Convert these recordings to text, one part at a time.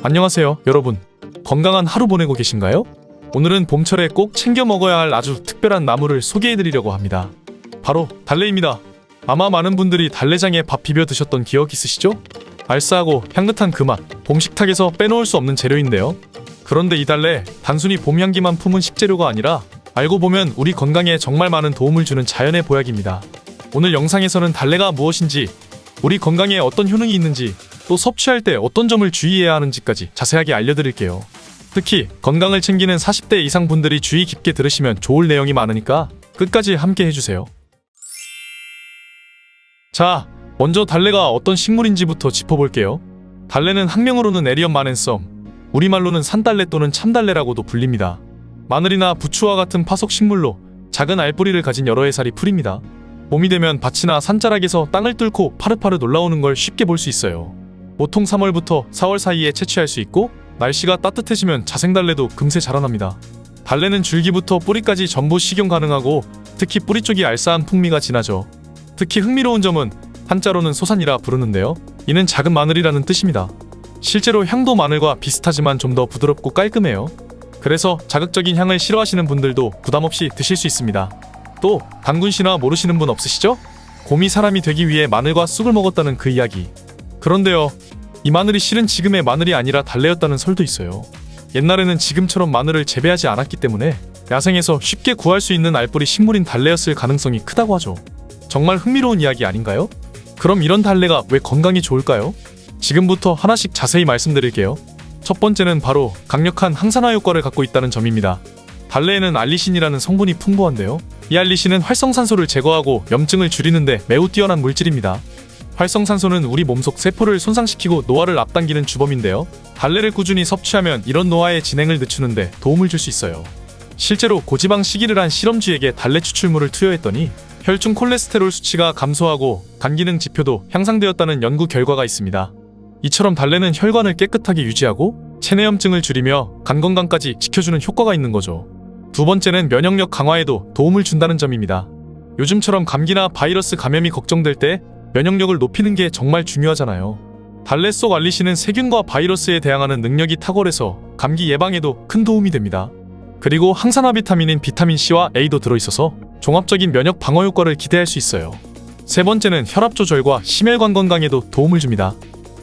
안녕하세요, 여러분. 건강한 하루 보내고 계신가요? 오늘은 봄철에 꼭 챙겨 먹어야 할 아주 특별한 나물을 소개해드리려고 합니다. 바로 달래입니다. 아마 많은 분들이 달래장에 밥 비벼 드셨던 기억 있으시죠? 알싸하고 향긋한 그 맛, 봄 식탁에서 빼놓을 수 없는 재료인데요. 그런데 이 달래, 단순히 봄 향기만 품은 식재료가 아니라 알고 보면 우리 건강에 정말 많은 도움을 주는 자연의 보약입니다. 오늘 영상에서는 달래가 무엇인지, 우리 건강에 어떤 효능이 있는지, 또 섭취할 때 어떤 점을 주의해야 하는지까지 자세하게 알려드릴게요. 특히 건강을 챙기는 40대 이상 분들이 주의 깊게 들으시면 좋을 내용이 많으니까 끝까지 함께 해주세요. 자, 먼저 달래가 어떤 식물인지부터 짚어볼게요. 달래는 학명으로는 에리엄 마넨썸, 우리말로는 산달래 또는 참달래라고도 불립니다. 마늘이나 부추와 같은 파속 식물로 작은 알뿌리를 가진 여러 해살이 풀입니다. 봄이 되면 밭이나 산자락에서 땅을 뚫고 파릇파릇 올라오는 걸 쉽게 볼 수 있어요. 보통 3월부터 4월 사이에 채취할 수 있고 날씨가 따뜻해지면 자생달래도 금세 자라납니다. 달래는 줄기부터 뿌리까지 전부 식용 가능하고 특히 뿌리 쪽이 알싸한 풍미가 진하죠. 특히 흥미로운 점은 한자로는 소산이라 부르는데요. 이는 작은 마늘이라는 뜻입니다. 실제로 향도 마늘과 비슷하지만 좀 더 부드럽고 깔끔해요. 그래서 자극적인 향을 싫어하시는 분들도 부담 없이 드실 수 있습니다. 또 단군 씨나 모르시는 분 없으시죠? 곰이 사람이 되기 위해 마늘과 쑥을 먹었다는 그 이야기. 그런데요, 이 마늘이 실은 지금의 마늘이 아니라 달래였다는 설도 있어요. 옛날에는 지금처럼 마늘을 재배하지 않았기 때문에 야생에서 쉽게 구할 수 있는 알뿌리 식물인 달래였을 가능성이 크다고 하죠. 정말 흥미로운 이야기 아닌가요? 그럼 이런 달래가 왜 건강에 좋을까요? 지금부터 하나씩 자세히 말씀드릴게요. 첫 번째는 바로 강력한 항산화 효과를 갖고 있다는 점입니다. 달래에는 알리신이라는 성분이 풍부한데요. 이 알리신은 활성산소를 제거하고 염증을 줄이는데 매우 뛰어난 물질입니다. 활성산소는 우리 몸속 세포를 손상시키고 노화를 앞당기는 주범인데요. 달래를 꾸준히 섭취하면 이런 노화의 진행을 늦추는데 도움을 줄 수 있어요. 실제로 고지방 시기를 한 실험쥐에게 달래 추출물을 투여했더니 혈중 콜레스테롤 수치가 감소하고 간 기능 지표도 향상되었다는 연구 결과가 있습니다. 이처럼 달래는 혈관을 깨끗하게 유지하고 체내염증을 줄이며 간 건강까지 지켜주는 효과가 있는 거죠. 두 번째는 면역력 강화에도 도움을 준다는 점입니다. 요즘처럼 감기나 바이러스 감염이 걱정될 때 면역력을 높이는 게 정말 중요하잖아요. 달래 속 알리신은 세균과 바이러스에 대항하는 능력이 탁월해서 감기 예방에도 큰 도움이 됩니다. 그리고 항산화 비타민인 비타민 C와 A도 들어있어서 종합적인 면역 방어 효과를 기대할 수 있어요. 세 번째는 혈압 조절과 심혈관 건강에도 도움을 줍니다.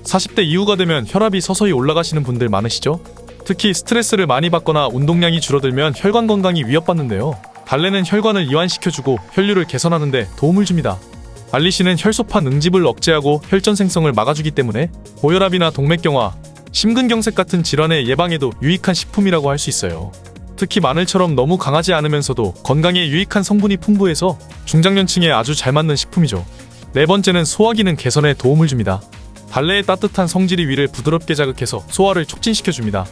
40대 이후가 되면 혈압이 서서히 올라가시는 분들 많으시죠? 특히 스트레스를 많이 받거나 운동량이 줄어들면 혈관 건강이 위협받는데요. 달래는 혈관을 이완시켜주고 혈류를 개선하는 데 도움을 줍니다. 알리신은 혈소판 응집을 억제하고 혈전 생성을 막아주기 때문에 고혈압이나 동맥경화, 심근경색 같은 질환의 예방에도 유익한 식품이라고 할 수 있어요. 특히 마늘처럼 너무 강하지 않으면서도 건강에 유익한 성분이 풍부해서 중장년층에 아주 잘 맞는 식품이죠. 네 번째는 소화 기능 개선에 도움을 줍니다. 달래의 따뜻한 성질이 위를 부드럽게 자극해서 소화를 촉진시켜줍니다.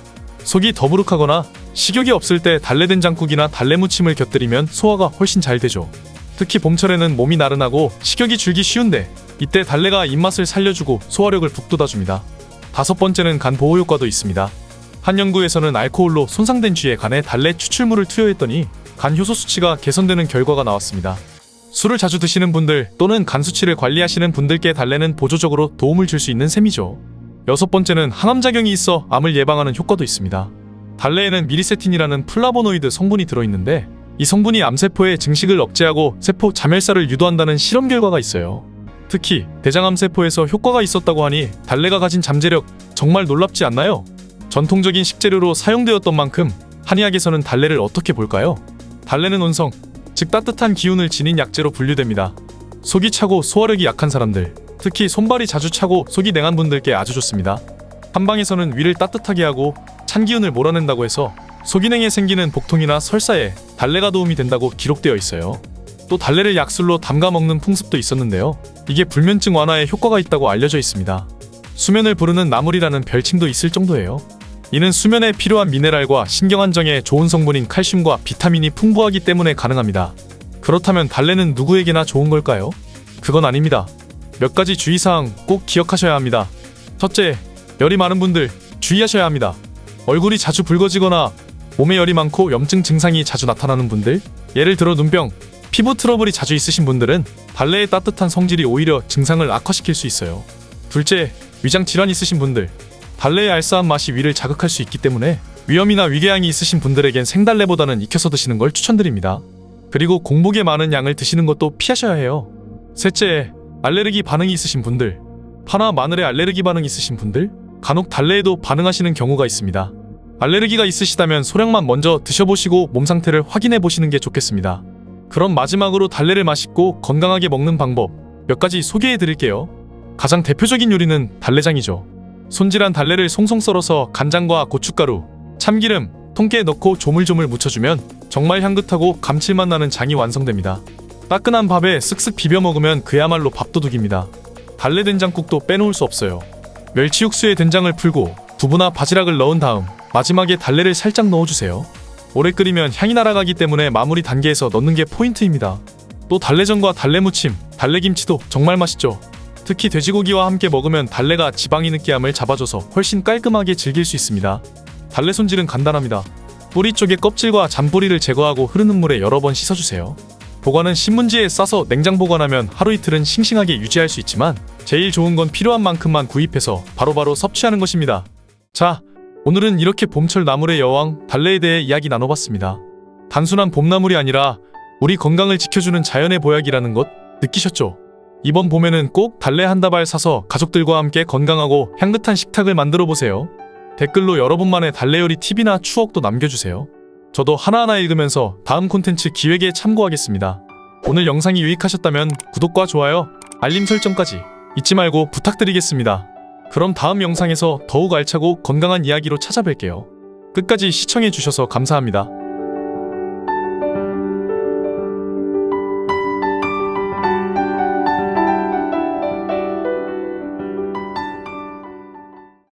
속이 더부룩하거나 식욕이 없을 때 달래 된장국이나 달래 무침을 곁들이면 소화가 훨씬 잘 되죠. 특히 봄철에는 몸이 나른하고 식욕이 줄기 쉬운데 이때 달래가 입맛을 살려주고 소화력을 북돋아줍니다. 다섯 번째는 간 보호 효과도 있습니다. 한 연구에서는 알코올로 손상된 쥐의 간에 달래 추출물을 투여했더니 간 효소 수치가 개선되는 결과가 나왔습니다. 술을 자주 드시는 분들 또는 간 수치를 관리하시는 분들께 달래는 보조적으로 도움을 줄 수 있는 셈이죠. 여섯 번째는 항암작용이 있어 암을 예방하는 효과도 있습니다. 달래에는 미리세틴이라는 플라보노이드 성분이 들어있는데 이 성분이 암세포의 증식을 억제하고 세포 자멸사를 유도한다는 실험 결과가 있어요. 특히 대장암 세포에서 효과가 있었다고 하니 달래가 가진 잠재력 정말 놀랍지 않나요? 전통적인 식재료로 사용되었던 만큼 한의학에서는 달래를 어떻게 볼까요? 달래는 온성, 즉 따뜻한 기운을 지닌 약재로 분류됩니다. 속이 차고 소화력이 약한 사람들, 특히 손발이 자주 차고 속이 냉한 분들께 아주 좋습니다. 한방에서는 위를 따뜻하게 하고 찬 기운을 몰아낸다고 해서 소기능에 생기는 복통이나 설사에 달래가 도움이 된다고 기록되어 있어요. 또 달래를 약술로 담가 먹는 풍습도 있었는데요. 이게 불면증 완화에 효과가 있다고 알려져 있습니다. 수면을 부르는 나물이라는 별칭도 있을 정도예요. 이는 수면에 필요한 미네랄과 신경 안정에 좋은 성분인 칼슘과 비타민이 풍부하기 때문에 가능합니다. 그렇다면 달래는 누구에게나 좋은 걸까요? 그건 아닙니다. 몇 가지 주의사항 꼭 기억하셔야 합니다. 첫째, 열이 많은 분들 주의하셔야 합니다. 얼굴이 자주 붉어지거나 몸에 열이 많고 염증 증상이 자주 나타나는 분들, 예를 들어 눈병, 피부 트러블이 자주 있으신 분들은 달래의 따뜻한 성질이 오히려 증상을 악화시킬 수 있어요. 둘째, 위장 질환 있으신 분들, 달래의 알싸한 맛이 위를 자극할 수 있기 때문에 위염이나 위궤양이 있으신 분들에겐 생달래보다는 익혀서 드시는 걸 추천드립니다. 그리고 공복에 많은 양을 드시는 것도 피하셔야 해요. 셋째, 알레르기 반응이 있으신 분들, 파나 마늘에 알레르기 반응 있으신 분들, 간혹 달래에도 반응하시는 경우가 있습니다. 알레르기가 있으시다면 소량만 먼저 드셔보시고 몸 상태를 확인해 보시는 게 좋겠습니다. 그럼 마지막으로 달래를 맛있고 건강하게 먹는 방법 몇 가지 소개해 드릴게요. 가장 대표적인 요리는 달래장이죠. 손질한 달래를 송송 썰어서 간장과 고춧가루, 참기름, 통깨에 넣고 조물조물 묻혀주면 정말 향긋하고 감칠맛 나는 장이 완성됩니다. 따끈한 밥에 쓱쓱 비벼 먹으면 그야말로 밥도둑입니다. 달래 된장국도 빼놓을 수 없어요. 멸치 육수에 된장을 풀고 두부나 바지락을 넣은 다음 마지막에 달래를 살짝 넣어주세요. 오래 끓이면 향이 날아가기 때문에 마무리 단계에서 넣는 게 포인트입니다. 또 달래전과 달래무침, 달래김치도 정말 맛있죠. 특히 돼지고기와 함께 먹으면 달래가 지방이 느끼함을 잡아줘서 훨씬 깔끔하게 즐길 수 있습니다. 달래 손질은 간단합니다. 뿌리 쪽의 껍질과 잔뿌리를 제거하고 흐르는 물에 여러 번 씻어주세요. 보관은 신문지에 싸서 냉장 보관하면 하루 이틀은 싱싱하게 유지할 수 있지만 제일 좋은 건 필요한 만큼만 구입해서 바로바로 섭취하는 것입니다. 자, 오늘은 이렇게 봄철 나물의 여왕 달래에 대해 이야기 나눠봤습니다. 단순한 봄나물이 아니라 우리 건강을 지켜주는 자연의 보약이라는 것 느끼셨죠? 이번 봄에는 꼭 달래 한 다발 사서 가족들과 함께 건강하고 향긋한 식탁을 만들어 보세요. 댓글로 여러분만의 달래 요리 팁이나 추억도 남겨주세요. 저도 하나하나 읽으면서 다음 콘텐츠 기획에 참고하겠습니다. 오늘 영상이 유익하셨다면 구독과 좋아요, 알림 설정까지 잊지 말고 부탁드리겠습니다. 그럼 다음 영상에서 더욱 알차고 건강한 이야기로 찾아뵐게요. 끝까지 시청해주셔서 감사합니다.